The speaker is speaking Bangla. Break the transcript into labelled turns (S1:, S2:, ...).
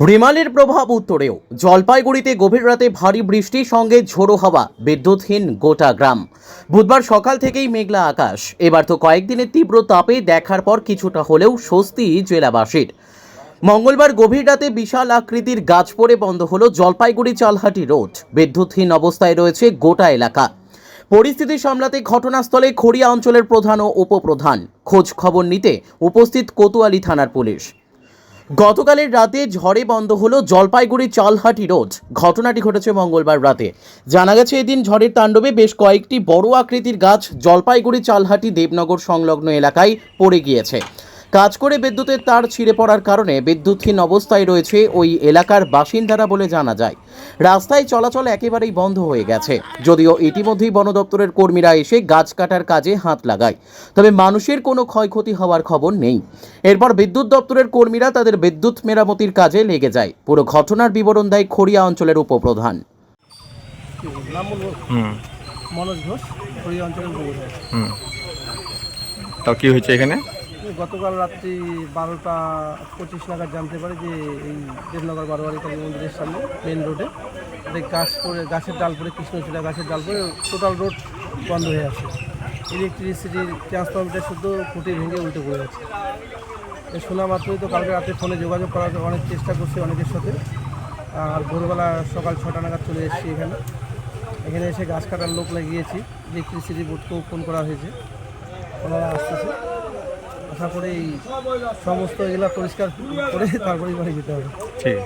S1: রিমালের প্রভাব উত্তরেও। জলপাইগুড়িতে গভীর রাতে ভারী বৃষ্টির সঙ্গে ঝোড়ো হাওয়া, বিদ্যুৎহীন গোটা গ্রাম। বুধবার সকাল থেকেই মেঘলা আকাশ। এবার তো কয়েকদিনের তীব্র তাপে দেখার পর কিছুটা হলেও স্বস্তি জেলাবাসীর। মঙ্গলবার গভীর রাতে বিশাল আকৃতির গাছ পড়ে বন্ধ হলো জলপাইগুড়ি চালহাটি রোড। বিদ্যুৎহীন অবস্থায় রয়েছে গোটা এলাকা। পরিস্থিতি সামলাতে ঘটনাস্থলে খড়িয়া অঞ্চলের প্রধান ও উপপ্রধান। খোঁজ খবর নিতে উপস্থিত কোতোয়ালি থানার পুলিশ। গতকালের রাতে ঝড়ে বন্ধ হলো জলপাইগুড়ি চালহাটি রোড। ঘটনাটি ঘটেছে মঙ্গলবার রাতে। জানা গেছে, এদিন ঝড়ের তাণ্ডবে বেশ কয়েকটি বড় আকৃতির গাছ জলপাইগুড়ি চালহাটি দেবনগর সংলগ্ন এলাকায় পড়ে গিয়েছে। কাজ করে বিদ্যুতের তার ছিঁড়ে পড়ার কারণে বিদ্যুৎহীন অবস্থায় রয়েছে ওই এলাকার বাসিন্দারা বলে জানা যায়। রাস্তায় চলাচল একেবারেই বন্ধ হয়ে গেছে। যদিও ইতিমধ্যেই বন দপ্তরের কর্মীরা এসে গাছ কাটার কাজে হাত লাগায়। তবে মানুষের কোনো ক্ষয়ক্ষতি হওয়ার খবর নেই। এরপর বিদ্যুৎ দপ্তরের কর্মীরা তাদের বিদ্যুৎ মেরামতির কাজে লেগে যায়। পুরো ঘটনার বিবরণ দেয় খড়িয়া অঞ্চলের উপপ্রধান।
S2: হুম।
S3: মনোজ ঘোষ অঞ্চলের
S2: তাও কি হয়েছে এখানে?
S3: গতকাল রাত্রি বারোটা পঁচিশ নাগাদ জানতে পারি যে এই দেবনগর বারোয়ারি কালী মন্দিরের সামনে মেন রোডে গাছ পরে গাছের ডাল পড়ে, কৃষ্ণচূড়া গাছের ডাল পরে টোটাল রোড বন্ধ হয়ে আছে। ইলেকট্রিসিটির ট্রান্সফর্মারটা শুধু ফুটে ভেঙে উল্টে পড়ে আছে। শোনা মাত্রই তো কালকে রাতে ফোনে যোগাযোগ করার অনেক চেষ্টা করছি অনেকের সাথে। আর ভোরবেলা সকাল ছটা নাগাদ চলে এসেছি এখানে। এখানে এসে গাছ কাটার লোক লাগিয়েছি। ইলেকট্রিসিটি বোর্ডকেও ফোন করা হয়েছে। ওনারা আসতেছে। আশা করি সমস্ত এগুলা পরিষ্কার করে তারপরে বাড়ি যেতে হবে।
S2: ঠিক।